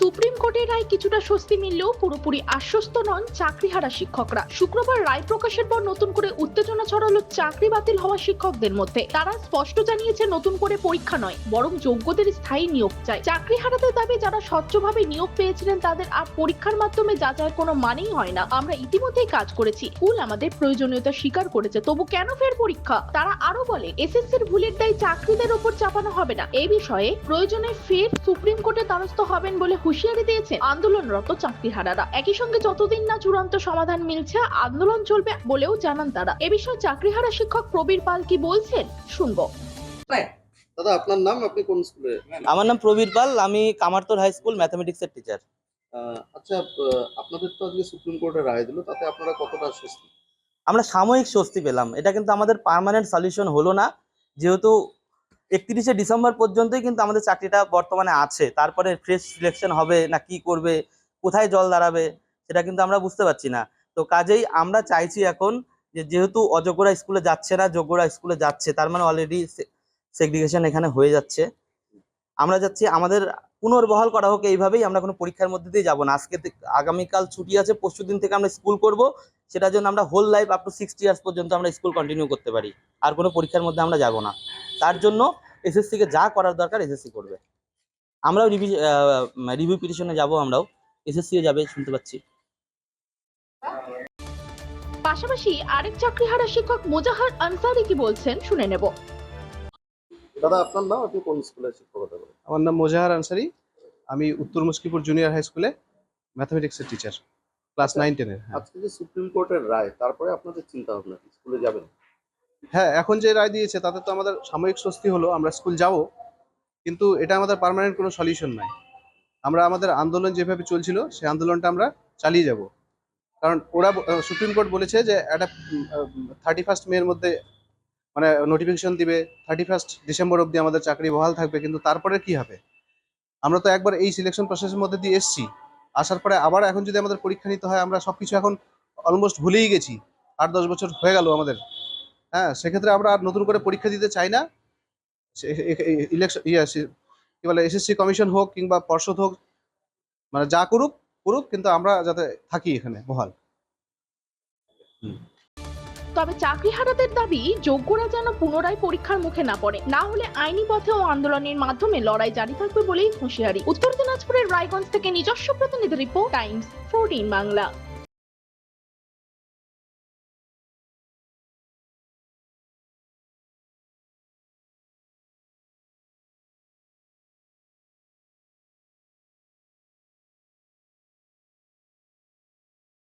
Supreme কোর্টের রায় কিছুটা স্বস্তি মিললেও পুরোপুরি আশ্বস্ত নন চাকরিহারা শিক্ষকরা। শুক্রবার রায় প্রকাশের পর নতুন করে উত্তেজনা ছড়ালো চাকরি বাতিল হওয়া শিক্ষকদের মধ্যে। তারা স্পষ্ট জানিয়েছে, নতুন করে পরীক্ষা নয়, বরং যোগ্যদের স্থায়ী নিয়োগ চাই চাকরি হারাতে দাবি, যারা স্বচ্ছভাবে নিয়োগ পেয়েছিলেন, তাদের আর পরীক্ষার মাধ্যমে যাচাইয়ের কোনো মানেই হয় না। আমরা ইতিমধ্যেই কাজ করেছি। স্কুল আমাদের প্রয়োজনীয়তা স্বীকার করেছে, তবু কেন ফের পরীক্ষা? তারা আরও বলে, এসএসসির ভুলের দায় চাকরিদের ওপর চাপানো হবে না। এই বিষয়ে প্রয়োজনে ফের সুপ্রিম কোর্টে দ্বারস্থ হবেন বলে হুঁশিয়ারি দিয়েছে আন্দোলনরত চাকরিহারারা। একই সঙ্গে যতদিন না চূড়ান্ত সমাধান মিলছে আন্দোলন চলবে বলেও জানান তারা। এ বিষয়ে চাকরিহারা শিক্ষক প্রবীর পাল কি বলছেন শুনব। দাদা আপনার নাম? আপনি কোন স্কুলে? আমার নাম প্রবীর পাল আমি কামারতোর হাই স্কুল ম্যাথামেটিক্সের টিচার আহ, আচ্ছা আপনাদের তো আজকে সুপ্রিম কোর্টে রায় দিল তাতে আপনারা কতটা স্বস্তি? আমরা সাময়িক স্বস্তি পেলাম। এটা কিন্তু আমাদের পার্মানেন্ট সলিউশন হলো না। যেহেতু একত্রিশে ডিসেম্বর পর্যন্তই কিন্তু আমাদের চাকরিটা বর্তমানে আছে। তারপরে ফ্রেশ সিলেকশন হবে না কি করবে, কোথায় জল দাঁড়াবে, সেটা কিন্তু আমরা বুঝতে পারছি না। তো কাজেই আমরা চাইছি এখন যে যেহেতু অযোগ্যরা স্কুলে যাচ্ছে না যোগ্যরা স্কুলে যাচ্ছে, তার মানে অলরেডি সেগ্রিগেশন এখানে হয়ে যাচ্ছে। আমরা যাচ্ছি, আমাদের পুনর্বহাল করা হোক এইভাবেই আমরা কোনো পরীক্ষার মধ্যে দিয়ে যাব না। আজকে আগামীকাল ছুটি আছে, পরশু দিন থেকে আমরা স্কুল করব, সেটার জন্য আমরা whole life up to sixty years পর্যন্ত আমরা স্কুল কন্টিনিউ করতে পারি। আর কোনো পরীক্ষার মধ্যে আমরা যাব না। তার জন্য এসএসসি কে যা করার দরকার এসএসসি করবে। আমরাও রিভিউ পিটিশনে যাব আমরাও। এসএসসিও যাবে শুনতে পাচ্ছি। পাশাপাশি আরেক চাকরিহারা শিক্ষক মোজাহার আনসারি কি বলছেন শুনে নেব। দাদা আপনার নাম? আপনি কোন স্কুলে শিক্ষকতা করেন? আমার নাম মোজাহার আনসারি। আমি উত্তর মুশকিপুর জুনিয়র হাই স্কুলে ম্যাথামেটিক্সের টিচার ক্লাস নাইন টেনের আজকে যে সুপ্রিম কোর্টের রায় তারপরে আপনাদের চিন্তা ভাবনা কি? স্কুলে যাবেন? হ্যাঁ এখন যে রায় দিয়েছে, তাতে তো আমাদের সাময়িক স্বস্তি হলো, আমরা স্কুল যাব, কিন্তু এটা আমাদের পার্মানেন্ট কোনো সলিউশন নাই। আমরা আমাদের আন্দোলন যেভাবে চলছিল, সেই আন্দোলনটা আমরা চালিয়ে যাব। কারণ ওরা সুপ্রিম কোর্ট বলেছে যে একটা থার্টি ফার্স্ট মের মধ্যে মানে নোটিফিকেশন দিবে থার্টি ফার্স্ট ডিসেম্বর অবধি আমাদের চাকরি বহাল থাকবে, কিন্তু তারপরে কি হবে? আমরা তো একবার এই সিলেকশন প্রসেসের মধ্যে দিয়ে এসছি। আসার পরে আবার এখন যদি আমাদের পরীক্ষা নিতে হয়, আমরা সবকিছু এখন অলমোস্ট ভুলেই গেছি। আট, দশ বছর হয়ে গেল আমাদের। হ্যাঁ সেক্ষেত্রে আমরা আর নতুন করে পরীক্ষা দিতে চাই না। ইলেকশন ইয়ে কি বলে এসএসসি কমিশন হোক কিংবা পর্ষদ হোক মানে যা করুক করুক কিন্তু আমরা যাতে থাকি এখানে বহাল। তবে চাকরিহারাদের দাবি যোগ্যরা যেন পুনরায় পরীক্ষার মুখে না পড়ে না হলে আইনি পথে ও আন্দোলনের মাধ্যমে লড়াই জারি থাকবে বলেই হুঁশিয়ারি। উত্তর দিনাজপুরের রায়গঞ্জ থেকে নিজস্ব প্রতিনিধি রিপোর্ট টাইমস ফোরটিন বাংলা।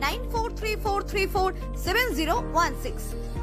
9434347016.